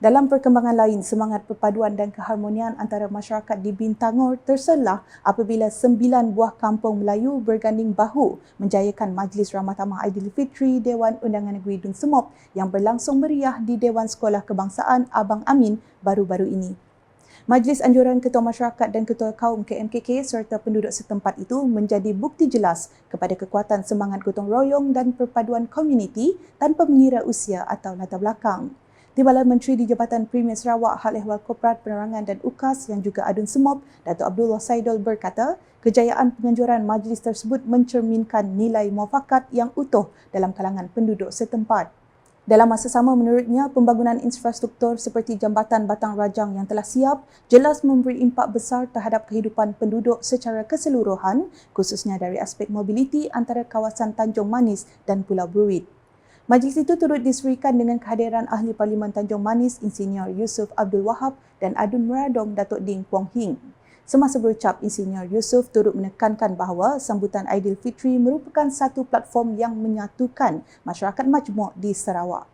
Dalam perkembangan lain, semangat perpaduan dan keharmonian antara masyarakat di Bintangor terselah apabila sembilan buah kampung Melayu berganding bahu menjayakan Majlis Ramah Tamah Aidilfitri Dewan Undangan Negeri Dun Semop yang berlangsung meriah di Dewan Sekolah Kebangsaan Abang Amin baru-baru ini. Majlis Anjuran Ketua Masyarakat dan Ketua Kaum KMKK serta penduduk setempat itu menjadi bukti jelas kepada kekuatan semangat gotong royong dan perpaduan komuniti tanpa mengira usia atau latar belakang. Timbalan Menteri di Jabatan Premier Sarawak Hal Ehwal Korporat Penerangan dan UKAS yang juga adun semop, Datuk Abdullah Saidol berkata, kejayaan penganjuran majlis tersebut mencerminkan nilai muafakat yang utuh dalam kalangan penduduk setempat. Dalam masa sama menurutnya, pembangunan infrastruktur seperti jambatan Batang Rajang yang telah siap jelas memberi impak besar terhadap kehidupan penduduk secara keseluruhan khususnya dari aspek mobiliti antara kawasan Tanjung Manis dan Pulau Bruit. Majlis itu turut diserikan dengan kehadiran Ahli Parlimen Tanjung Manis Insinyur Yusuf Abdul Wahab dan Adun Meradong Datuk Ding Kuang Hing. Semasa berucap, Insinyur Yusuf turut menekankan bahawa sambutan Aidilfitri merupakan satu platform yang menyatukan masyarakat majmuk di Sarawak.